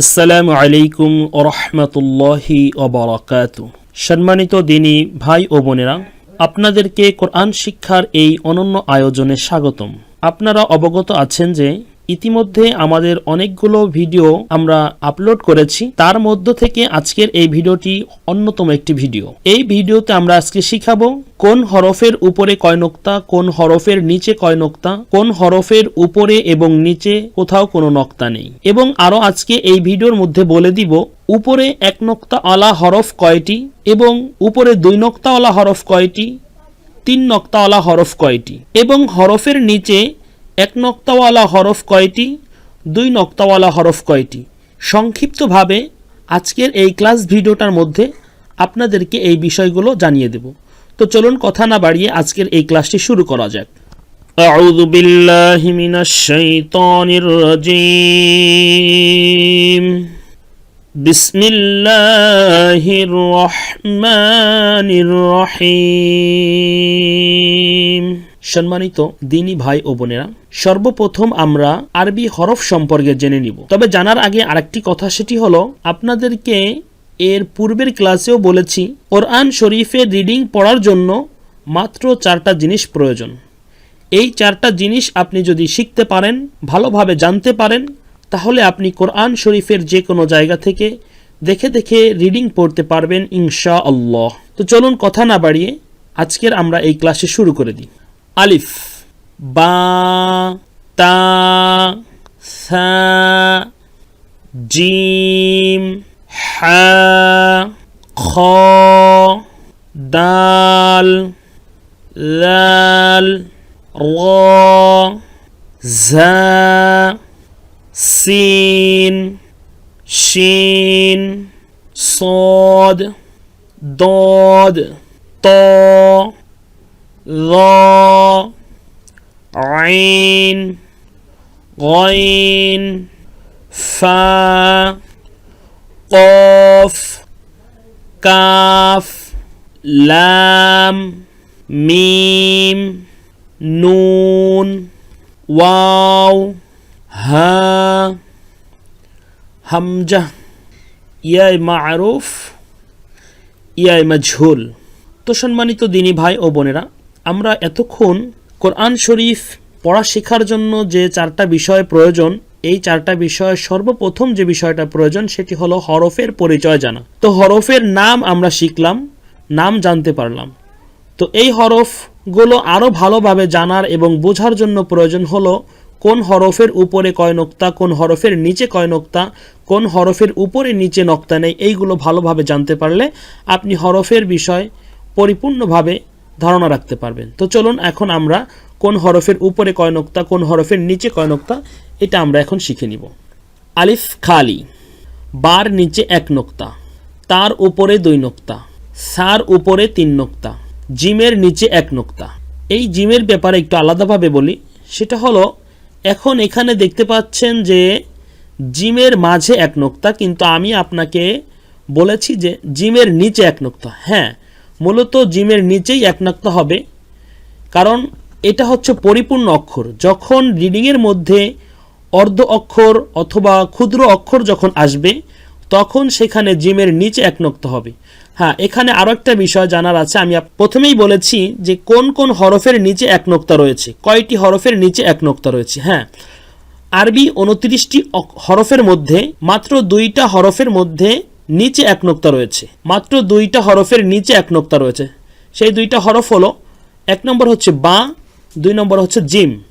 আসসালামু আলাইকুম ওরহমতুল্লাহি ওবরাকাত সম্মানিত দিনী ভাই ও বোনেরা, আপনাদেরকে কোরআন শিক্ষার এই অনন্য আয়োজনে স্বাগতম। আপনারা অবগত আছেন যে ইতিমধ্যে আমাদের অনেকগুলো ভিডিও আমরা আপলোড করেছি। তার মধ্য থেকে আজকের এই ভিডিওটি অন্যতম একটি ভিডিও। এই ভিডিওতে আমরা আজকে শিখাবো কোন হরফের উপরে কয় নোক্তা, কোন হরফের নিচে কয় নোক্তা, কোন হরফের উপরে এবং নিচে কোথাও কোনো নক্তা নেই। এবং আরও আজকে এই ভিডিওর মধ্যে বলে দিব, উপরে এক নোক্তা আলা হরফ কয়টি এবং উপরে দুই নোক্তাওয়ালা হরফ কয়টি, তিন নক্তাওয়ালা হরফ কয়টি। এবং হরফের নিচে এক নক্তাওয়ালা হরফ কয়টি দুই নক্তাওয়ালা হরফ কয়টি সংক্ষিপ্তভাবে আজকের এই ক্লাস ভিডিওটার মধ্যে আপনাদেরকে এই বিষয়গুলো জানিয়ে দেব তো চলুন কথা না বাড়িয়ে আজকের এই ক্লাসটি শুরু করা যাক أعوذ بالله من الشيطان الرجيم بسم الله الرحمن الرحيم সম্মানিত দিনী ভাই ও বোনেরা সর্বপ্রথম আমরা আরবি হরফ সম্পর্কে জেনে নিব। তবে জানার আগে আরেকটি কথা, সেটি হলো, আপনাদেরকে এর পূর্বের ক্লাসেও বলেছি, কোরআন শরীফের রিডিং পড়ার জন্য মাত্র চারটা জিনিস প্রয়োজন। এই চারটা জিনিস আপনি যদি শিখতে পারেন, ভালোভাবে জানতে পারেন, তাহলে আপনি কোরআন শরীফের যে কোনো জায়গা থেকে দেখে দেখে রিডিং পড়তে পারবেন ইনশা আল্লাহ তো চলুন কথা না বাড়িয়ে আজকের আমরা এই ক্লাসে শুরু করে দিই। আলিফ। বা তা সা জিম হা খ দাল লাল র ঝা সিন শিন صاد ضاد ط ظا عين غين فا قاف কাফ লাম মিম নুন ওয়াও হা হামজা ইয়াই মারুফ ইয়াই মাজহুল তো সম্মানিত দিনী ভাই ও বোনেরা আমরা এতক্ষণ কোরআন শরীফ পড়া শেখার জন্য যে চারটা বিষয় প্রয়োজন, এই চারটা বিষয় সর্বপ্রথম যে বিষয়টা প্রয়োজন সেটি হলো হরফের পরিচয় জানা। তো হরফের নাম আমরা শিখলাম, নাম জানতে পারলাম। তো এই হরফগুলো আরও ভালোভাবে জানার এবং বোঝার জন্য প্রয়োজন হলো কোন হরফের উপরে কয় নোক্তা, কোন হরফের নিচে কয় নোক্তা, কোন হরফের উপরে নিচে নক্তা নেই, এইগুলো ভালোভাবে জানতে পারলে আপনি হরফের বিষয় পরিপূর্ণভাবে ধারণা রাখতে পারবেন। তো চলুন এখন আমরা কোন হরফের উপরে কয় নোক্তা, কোন হরফের নিচে কয় নোক্তা, এটা আমরা এখন শিখে নিব। আলিফ খালি, বার নিচে এক নোক্তা, তার উপরে দুই নোক্তা, সার উপরে তিন নোক্তা, জিমের নিচে এক নোক্তা। এই জিমের ব্যাপারে একটু আলাদাভাবে বলি, সেটা হলো, এখন এখানে দেখতে পাচ্ছেন যে জিমের মাঝে এক নোক্তা, কিন্তু আমি আপনাকে বলেছি যে জিমের নিচে এক নোক্তা। হ্যাঁ মূলত জিমের নিচেই একনাক্ত হবে, কারণ এটা হচ্ছে পরিপূর্ণ অক্ষর। যখন রিডিংয়ের মধ্যে অর্ধ অক্ষর অথবা ক্ষুদ্র অক্ষর যখন আসবে, তখন সেখানে জিমের নিচে এক নোক্তা হবে। হ্যাঁ এখানে আরও একটা বিষয় জানার আছে। আমি প্রথমেই বলেছি যে কোন কোন হরফের নিচে এক নোক্তা রয়েছে, কয়টি হরফের নিচে এক নোক্তা রয়েছে। হ্যাঁ আরবি উনত্রিশটি হরফের মধ্যে, মাত্র দুইটা হরফের মধ্যে নিচে এক নোক্তা রয়েছে। মাত্র দুইটা হরফের নিচে এক নোক্তা রয়েছে। সেই দুইটা হরফ হলো, এক নম্বর হচ্ছে বা, দুই নম্বর হচ্ছে জিম।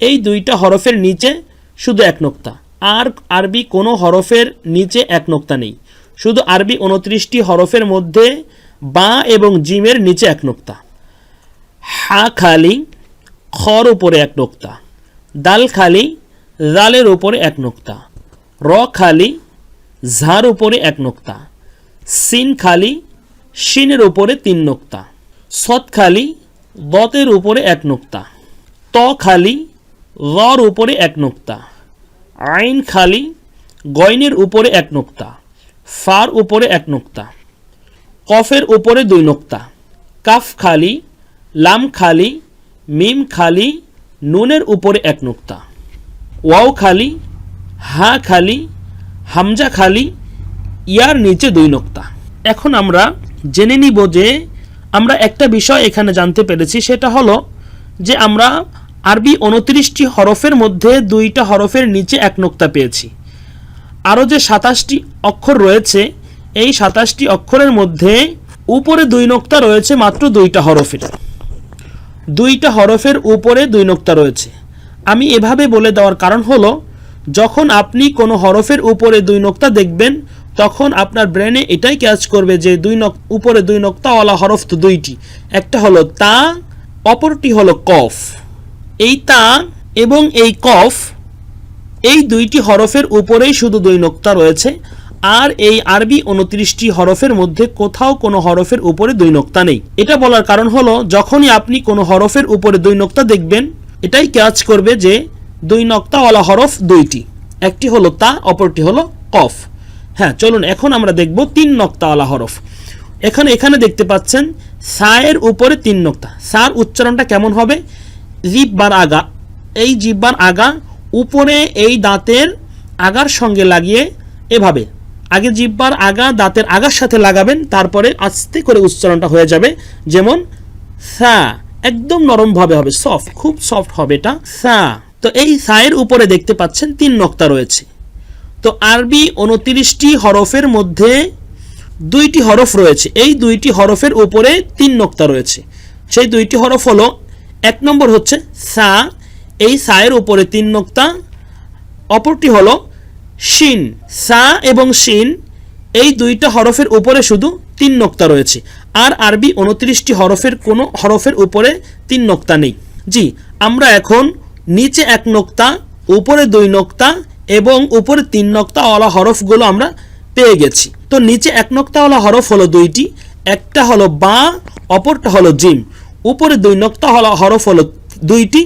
এই দুইটা হরফের নিচে শুধু এক নোক্তা। আর আরবি কোনো হরফের নিচে এক নোক্তা নেই। শুধু আরবি উনত্রিশটি হরফের মধ্যে বা এবং জিমের নিচে এক নোক্তা। হা খালি, খর উপরে এক নোক্তা। দাল খালি, জালের উপরে এক নোক্তা। র খালি ঝার উপরে এক নোক্তা, সিন খালি, শিনের উপরে তিন নোক্তা, সৎ খালি, দতের উপরে এক নোক্তা, ত খালি, রর উপরে এক নোক্তা, আইন খালি, গয়নের উপরে এক নোক্তা, ফার উপরে এক নোক্তা, কফের উপরে দুই নোক্তা, কাফ খালি, লাম খালি, মিম খালি, নুনের উপরে এক নোক্তা, ওয়াও খালি, হা খালি হামজা খালি ইয়ার নিচে দুই নোক্তা। এখন আমরা জেনে নিব যে আমরা একটা বিষয় এখানে জানতে পেরেছি, সেটা হলো যে আমরা আরবি উনত্রিশটি হরফের মধ্যে দুইটা হরফের নিচে এক নোক্তা পেয়েছি। আরও যে সাতাশটি অক্ষর রয়েছে, এই সাতাশটি অক্ষরের মধ্যে উপরে দুই নোক্তা রয়েছে মাত্র দুইটা হরফের। দুইটা হরফের উপরে দুই নোক্তা রয়েছে। আমি এভাবে বলে দেওয়ার কারণ হলো যখন আপনি কোনো হরফের উপরে দুই নোক্তা দেখবেন, তখন আপনার ব্রেনে এটাই ক্যাচ করবে যে দুই নক উপরে দুই নোক্তাওয়ালা হরফ তো দুইটি। একটা হলো তা, অপরটি হলো কফ। এই তা এবং এই কফ, এই দুইটি হরফের উপরেই শুধু দুই নোক্তা রয়েছে, আর এই আরবি উনত্রিশটি হরফের মধ্যে কোথাও কোনো হরফের উপরে দুই নোক্তা নেই। এটা বলার কারণ হলো, যখনই আপনি কোনো হরফের উপরে দুই নোক্তা দেখবেন, এটাই ক্যাচ করবে যে দুই নোক্তাওয়ালা হরফ দুইটি। একটি হলো তা, অপরটি হলো কফ। হ্যাঁ চলুন, এখন আমরা দেখব তিন নক্তাওয়ালা হরফ। এখানে এখানে দেখতে পাচ্ছেন, সায়ের উপরে তিন নোক্তা। সার উচ্চারণটা কেমন হবে? জিব্বার আগা, এই জিব্বার আগা উপরে এই দাঁতের আগার সঙ্গে লাগিয়ে এভাবে। আগে জিব্বার আগা দাঁতের আগার সাথে লাগাবেন, তারপরে আস্তে করে উচ্চারণটা হয়ে যাবে। যেমন, সা, একদম নরমভাবে হবে, সফট, খুব সফট হবে এটা। সা তো এই সায়ের উপরে দেখতে পাচ্ছেন তিন নক্তা রয়েছে। তো আরবি উনত্রিশটি হরফের মধ্যে দুইটি হরফ রয়েছে। এই দুইটি হরফের উপরে তিন নোক্তা রয়েছে। সেই দুইটি হরফ হলো, এক নম্বর হচ্ছে সা, এই সায়ের উপরে তিন নোক্তা। অপরটি হলো শিন, সা এবং শিন, এই দুইটা হরফের উপরে শুধু তিন নোক্তা রয়েছে। আর আরবি উনত্রিশটি হরফের কোনো হরফের উপরে তিন নোক্তা নেই। জি, আমরা এখন নিচে এক নোক্তা, উপরে দুই নোক্তা এবং উপরে তিন নোক্তাওয়ালা হরফগুলো আমরা পেয়ে গেছি। তো নিচে এক নোক্তাওয়ালা হরফ হলো দুইটি, একটা হলো বা, অপরটা হলো জিম। উপরে দুই নোক্তাওয়ালা হরফ হলো দুইটি,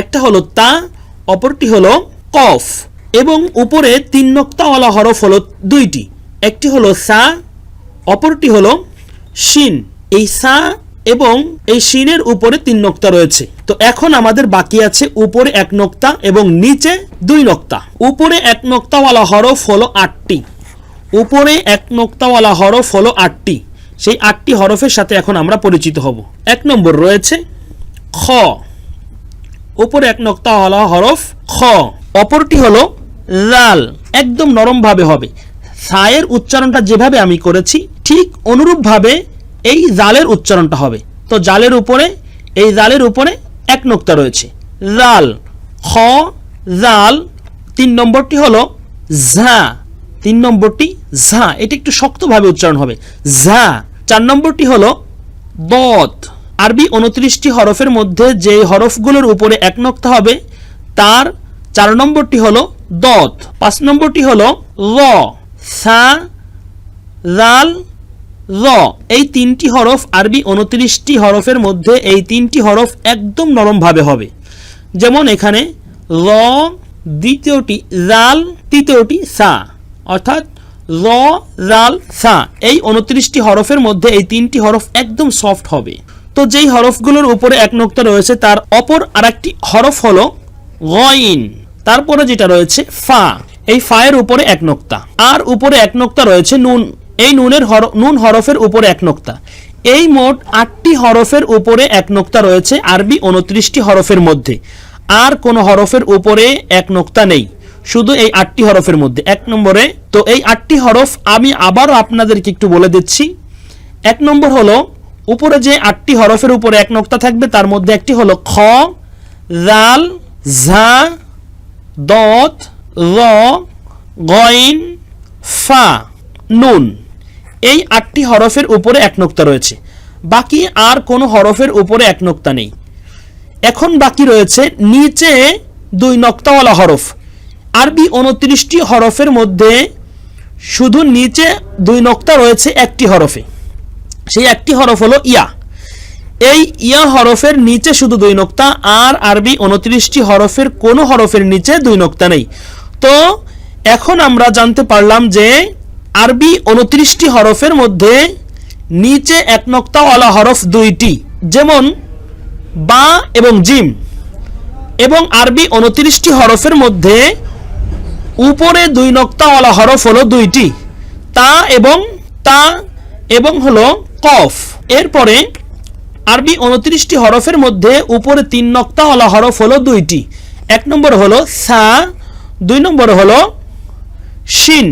একটা হলো তা, অপরটি হলো কফ এবং উপরে তিন নোক্তাওয়ালা হরফ হলো দুইটি, একটি হলো সা, অপরটি হলো শিন। এই সা এবং এই শিনের উপরে তিন নোক্তা রয়েছে। তো এখন আমাদের বাকি আছে উপরে এক নোক্তা এবং নিচে দুই নোক্তা। উপরে এক নোক্তাওয়ালা হরফ হলো আটটি। উপরে এক নোক্তাওয়ালা হরফ হলো আটটি। সেই আটটি হরফের সাথে এখন আমরা পরিচিত হব। এক নম্বর রয়েছে খ। উপরে এক নোক্তাওয়ালা হরফ খ। অপরটি হলো লাল। একদম নরমভাবে হবে। সায়ের উচ্চারণটা যেভাবে আমি করেছি, ঠিক অনুরূপভাবে এই জালের উচ্চারণটা হবে। তো জালের উপরে, এই জালের উপরে এক নোক্তা রয়েছে। জাল, খ, জাল, তিন নম্বরটি হলো ঝা। তিন নম্বরটি ঝা। এটি একটু শক্তভাবে উচ্চারণ হবে। ঝা। চার নম্বরটি হলো বদ আরবি উনত্রিশটি হরফের মধ্যে যে হরফগুলোর উপরে এক নোক্তা হবে, তার চার নম্বরটি হলো দত। পাঁচ নম্বরটি হলো ল সা, জাল র, এই তিনটি হরফ আরবি উনত্রিশটি হরফের মধ্যে এই তিনটি হরফ একদম নরমভাবে হবে। যেমন এখানে র, দ্বিতীয়টি জাল, তৃতীয়টি সা। অর্থাৎ র, জাল, সা, এই উনত্রিশটি হরফের মধ্যে এই তিনটি হরফ একদম সফট হবে। তো যেই হরফগুলোর উপরে এক নোক্তা রয়েছে, তার অপর আরেকটি হরফ হলো গইন। তারপরে যেটা রয়েছে ফা, এই ফায়ের উপরে এক নোক্তা। আর উপরে এক নোক্তা রয়েছে নুন। এই নুনের হর, নুন হরফের উপরে এক নোক্তা। এই মোট আটটি হরফের উপরে এক নোক্তা রয়েছে আরবি উনত্রিশটি হরফের মধ্যে। আর কোন হরফের উপরে এক নোক্তা নেই, শুধু এই আটটি হরফের মধ্যে। এক নম্বরে, তো এই আটটি হরফ আমি আবারও আপনাদেরকে একটু বলে দিচ্ছি। এক নম্বর হলো, উপরে যে আটটি হরফের উপরে এক নোক্তা থাকবে, তার মধ্যে একটি হলো খ, জাল ঝা দত, র, গইন, ফা, নুন। এই আটটি হরফের উপরে এক নোক্তা রয়েছে। বাকি আর কোনো হরফের উপরে এক নোক্তা নেই। এখন বাকি রয়েছে নিচে দুই নক্তাওয়ালা হরফ। আরবি উনত্রিশটি হরফের মধ্যে শুধু নিচে দুই নক্তা রয়েছে একটি হরফে। সেই একটি হরফ হলো ইয়া। এই ইয়া হরফের নিচে শুধু দুই নোক্তা, আর আরবি উনত্রিশটি হরফের কোনো হরফের নিচে দুই নোক্তা নেই। তো এখন আমরা জানতে পারলাম যে আরবি উনত্রিশটি হরফের মধ্যে নিচে এক নোক্তাওয়ালা হরফ দুইটি, যেমন বা এবং জিম। এবং আরবি উনত্রিশটি হরফের মধ্যে উপরে দুই নক্তাওয়ালা হরফ হলো দুইটি, তা এবং তা এবং হলো কফ। এরপরে আরবি উনত্রিশটি হরফের মধ্যে উপরে তিন নক্তাওয়ালা হরফ হলো দুইটি, এক নম্বর হলো সা, দুই নম্বর হলো শিন।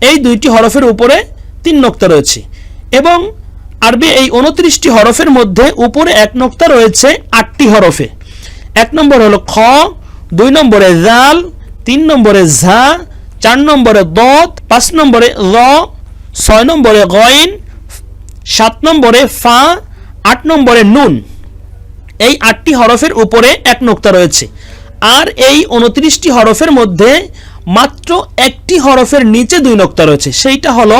এই দুইটি হরফের উপরে তিন নক্তা রয়েছে এবং আরবি এই উনত্রিশটি হরফের মধ্যে উপরে এক নক্তা রয়েছে আটটি হরফে। এক নম্বর হলো খ, দুই নম্বরে জাল, তিন নম্বরে ঝা, চার নম্বরে দত, পাঁচ নম্বরে ল ছয় নম্বরে গইন, সাত নম্বরে ফা, আট নম্বরে নুন। এই আটটি হরফের উপরে এক নোক্তা রয়েছে। আর এই উনত্রিশটি হরফের মধ্যে মাত্র একটি হরফের নিচে দুই নোক্তা রয়েছে। সেইটা হলো,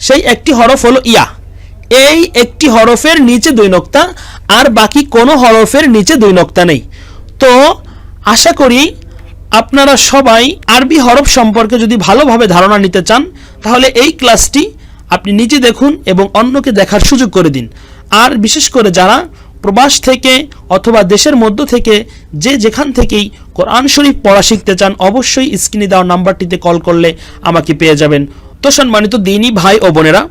সেই একটি হরফ হলো ইয়া। এই একটি হরফের নিচে দুই নোক্তা, আর বাকি কোনো হরফের নিচে দুই নোক্তা নেই। তো আশা করি আপনারা সবাই আরবি হরফ সম্পর্কে যদি ভালোভাবে ধারণা নিতে চান, তাহলে এই ক্লাসটি আপনি নিজে দেখুন এবং অন্যকে দেখার সুযোগ করে দিন। আর বিশেষ করে যারা প্রবাস থেকে অথবা দেশের মধ্য থেকে যে যেখান থেকেই কোরআন শরীফ পড়া শিখতে চান, অবশ্যই স্ক্রিনে দেওয়া নাম্বারটিতে কল করলে আমাকে পেয়ে যাবেন। তো সম্মানিত দিনই ভাই ও বোনেরা,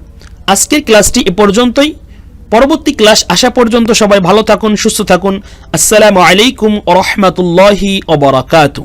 আজকের ক্লাসটি এ পর্যন্তই। পরবর্তী ক্লাস আসা পর্যন্ত সবাই ভালো থাকুন, সুস্থ থাকুন। আসসালামু আলাইকুম ও রহমতুল্লাহি ওবরাকাতু